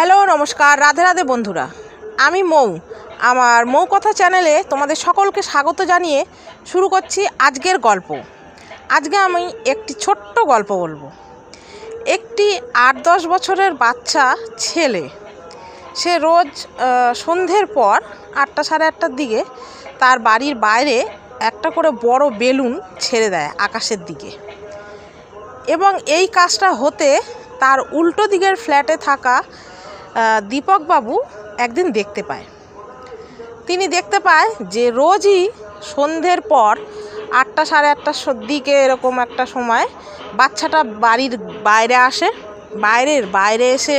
Hello, নমস্কার, রাধে রাধে বন্ধুরা। আমি মৌ। আমার মৌ কথা চ্যানেলে তোমাদের সকলকে স্বাগত জানিয়ে শুরু করছি আজকের গল্প। আজকে আমি একটি ছোট্ট গল্প বলব। একটি আট দশ বছরের বাচ্চা ছেলে, সে রোজ সন্ধ্যের পর আটটা সাড়ে আটটার দিকে তার বাড়ির বাইরে একটা করে বড় বেলুন ছেড়ে দেয় আকাশের দিকে। এবং এই কাজটা হতে তার উল্টো দিকের ফ্ল্যাটে থাকা দীপকবাবু একদিন দেখতে পায়। তিনি দেখতে পায় যে রোজই সন্ধ্যের পর আটটা সাড়ে আটটার দিকে এরকম একটা সময় বাচ্চাটা বাড়ির বাইরে আসে। বাইরের বাইরে এসে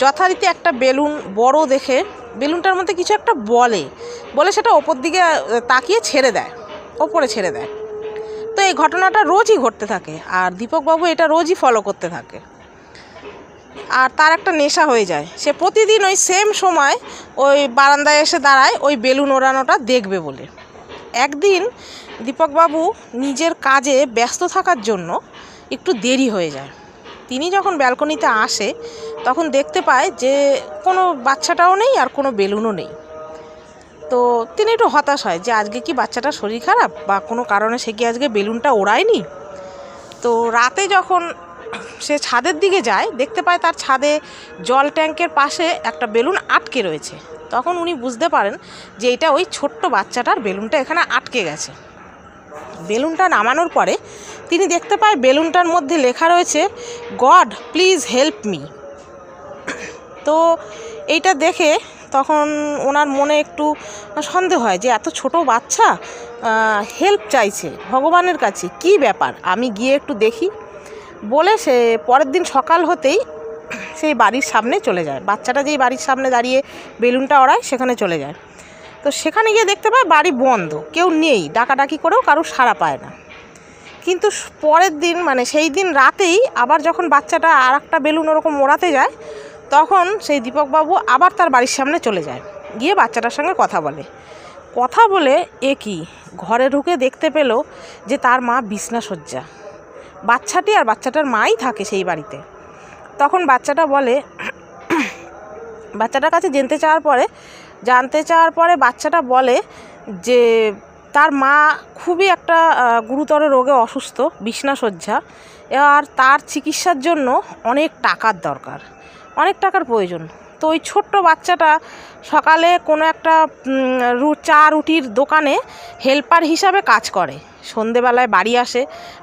যথারীতি একটা বেলুন বড় দেখে, বেলুনটার মধ্যে কিছু একটা বলে বলে সেটা ওপর দিকে তাকিয়ে ছেড়ে দেয়, ওপরে ছেড়ে দেয়। তো এই ঘটনাটা রোজই ঘটতে থাকে আর দীপকবাবু এটা রোজই ফলো করতে থাকে। আর তার একটা নেশা হয়ে যায়। সে প্রতিদিন ওই সেম সময় ওই বারান্দায় এসে দাঁড়ায়, ওই বেলুন ওড়ানোটা দেখবে বলে। একদিন দীপকবাবু নিজের কাজে ব্যস্ত থাকার জন্য একটু দেরি হয়ে যায়। তিনি যখন ব্যালকনিতে আসে, তখন দেখতে পায় যে কোনো বাচ্চাটাও নেই আর কোনো বেলুনও নেই। তো তিনি একটু হতাশ হয় যে আজকে কি বাচ্চাটার শরীর খারাপ বা কোনো কারণে সে কি আজকে বেলুনটা ওড়ায়নি? তো রাতে যখন সে ছাদের দিকে যায়, দেখতে পায় তার ছাদে জল ট্যাঙ্কের পাশে একটা বেলুন আটকে রয়েছে। তখন উনি বুঝতে পারেন যে এটা ওই ছোট্ট বাচ্চাটার বেলুনটা এখানে আটকে গেছে। বেলুনটা নামানোর পরে তিনি দেখতে পায় বেলুনটার মধ্যে লেখা রয়েছে, গড, প্লিজ হেল্প মি। তো এইটা দেখে তখন ওনার মনে একটু সন্দেহ হয় যে এত ছোট বাচ্চা হেল্প চাইছে ভগবানের কাছে, কি ব্যাপার? আমি গিয়ে একটু দেখি। বলে সে পরের দিন সকাল হতেই সেই বাড়ির সামনে চলে যায়। বাচ্চাটা যেই বাড়ির সামনে দাঁড়িয়ে বেলুনটা ওড়ায়, সেখানে চলে যায়। তো সেখানে গিয়ে দেখতে পায় বাড়ি বন্ধ, কেউ নেই, ডাকাডাকি করেও কারও সাড়া পায় না। কিন্তু পরের দিন মানে সেই দিন রাতেই আবার যখন বাচ্চাটা আর একটা বেলুন ওরকম ওড়াতে যায়, তখন সেই দীপকবাবু আবার তার বাড়ির সামনে চলে যায়। গিয়ে বাচ্চাটার সঙ্গে কথা বলে। কথা বলে এ কি? ঘরে ঢুকে দেখতে পেল যে তার মা বিছনা শয্যা বাচ্চাটি আর বাচ্চাটার মাই থাকে সেই বাড়িতে। তখন বাচ্চাটা বলে, বাচ্চাটার কাছে জানতে চাওয়ার পরে, জানতে চাওয়ার পরে বাচ্চাটা বলে যে, তার মা খুবই একটা গুরুতর রোগে অসুস্থ বিছনাশয্যা আর তার চিকিৎসার জন্য অনেক টাকার দরকার, অনেক টাকার প্রয়োজন। তো ওই ছোট্ট বাচ্চাটা সকালে কোনো একটা চা রুটির দোকানে হেল্পার হিসাবে কাজ করে। সন্ধেবেলায় বাড়ি আসে।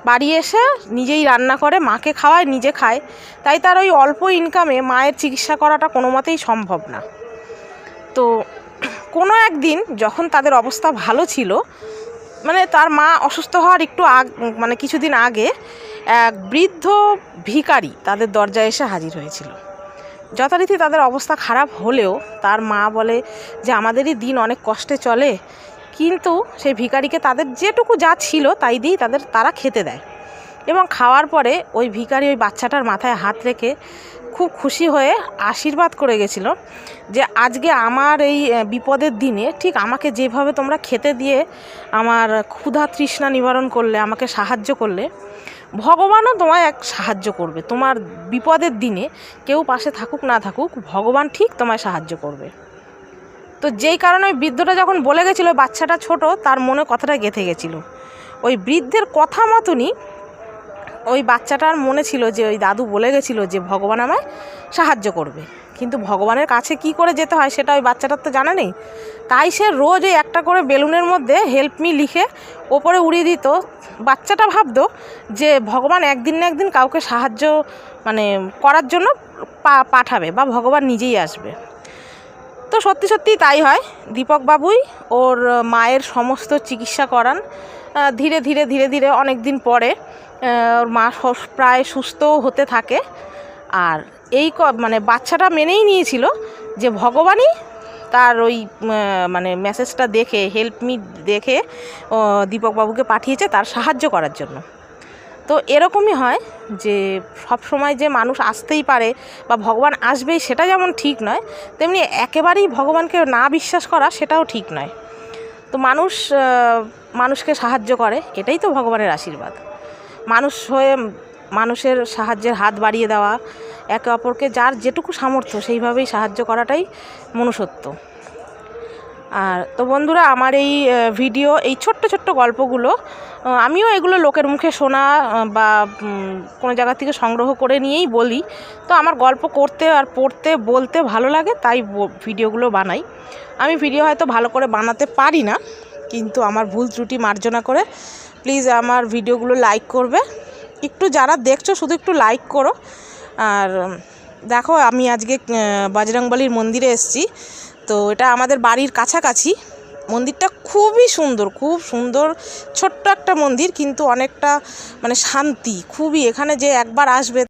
বাড়ি এসে নিজেই রান্না করে, মাকে খাওয়ায়, নিজে খায়। তাই তার ওই অল্প ইনকামে মায়ের চিকিৎসা করাটা কোনো মতেই সম্ভব না। তো কোনো একদিন যখন তাদের অবস্থা ভালো ছিল মানে তার মা অসুস্থ হওয়ার একটু আগ মানে কিছুদিন আগে এক বৃদ্ধ ভিখারি তাদের দরজায় এসে হাজির হয়েছিল। যথারীতি তাদের অবস্থা খারাপ হলেও তার মা বলে যে আমাদেরই দিন অনেক কষ্টে চলে, কিন্তু সেই ভিখারিকে তাদের যেটুকু যা ছিল তাই দিয়েই তাদের তারা খেতে দেয়। এবং খাওয়ার পরে ওই ভিখারি ওই বাচ্চাটার মাথায় হাত রেখে খুব খুশি হয়ে আশীর্বাদ করে গেছিল যে আজকে আমার এই বিপদের দিনে ঠিক আমাকে যেভাবে তোমরা খেতে দিয়ে আমার ক্ষুধা তৃষ্ণা নিবারণ করলে, আমাকে সাহায্য করলে ভগবানও তোমায় এক সাহায্য করবে। তোমার বিপদের দিনে কেউ পাশে থাকুক, না থাকুক, ভগবান ঠিক তোমায় সাহায্য করবে। তো যেই কারণে ওই বৃদ্ধটা যখন বলে গেছিল, বাচ্চাটা ছোট, তার মনে কথাটা গেঁথে গেছিল। ওই বৃদ্ধের কথা মতনই ওই বাচ্চাটার মনে ছিল যে, ওই দাদু বলে গেছিল যে, ভগবান আমায় সাহায্য করবে। কিন্তু ভগবানের কাছে কি করে যেতে হয় সেটা ওই বাচ্চাটার তো জানা নেই। তাই সে রোজ ওই একটা করে বেলুনের মধ্যে হেল্প মি লিখে ওপরে উড়িয়ে দিত। বাচ্চাটা ভাবতো যে ভগবান একদিন না একদিন কাউকে সাহায্য মানে করার জন্য পাঠাবে বা ভগবান নিজেই আসবে। তো সত্যি সত্যি তাই হয়। দীপকবাবুই ওর মায়ের সমস্ত চিকিৎসা করান। ধীরে ধীরে ধীরে ধীরে অনেক দিন পরে ওর মা প্রায় সুস্থও হতে থাকে। আর এই ক- মানে বাচ্চাটা মেনেই নিয়েছিল যে ভগবানই তার ওই মানে মেসেজটা দেখে হেল্প মি দেখে দীপকবাবুকে পাঠিয়েছে তার সাহায্য করার জন্য। তো এরকমই হয় যে সব সময় যে মানুষ আসতেই পারে বা ভগবান আসবেই সেটা যেমন ঠিক নয়, তেমনি একেবারেই ভগবানকে না বিশ্বাস করা সেটাও ঠিক নয়। তো মানুষ মানুষকে সাহায্য করে, এটাই তো ভগবানের আশীর্বাদ। মানুষ হয়ে, মানুষের সাহায্যের হাত বাড়িয়ে দেওয়া একে অপরকে যার যেটুকু সামর্থ্য সেইভাবেই সাহায্য করাটাই মনুষ্যত্ব। আর তো বন্ধুরা, আমার এই ভিডিও, এই ছোট্ট ছোট্ট গল্পগুলো আমিও এগুলো লোকের মুখে শোনা বা কোনো জায়গা থেকে সংগ্রহ করে নিয়েই বলি। তো আমার গল্প করতে আর পড়তে, বলতে ভালো লাগে, তাই ভিডিওগুলো বানাই। আমি ভিডিও হয়তো ভালো করে বানাতে পারি না, কিন্তু আমার ভুল ত্রুটি মার্জনা করে প্লিজ আমার ভিডিওগুলো লাইক করবে। একটু যারা দেখছ শুধু একটু লাইক করো আর দেখো আমি আজকে বাজরংবলির মন্দিরে এসেছি। তো এটা আমাদের বাড়ির কাছাকাছি। মন্দিরটা খুবই সুন্দর, খুব সুন্দর, ছোট্ট একটা মন্দির, কিন্তু অনেকটা মানে শান্তি, খুবই। এখানে যে একবার আসবে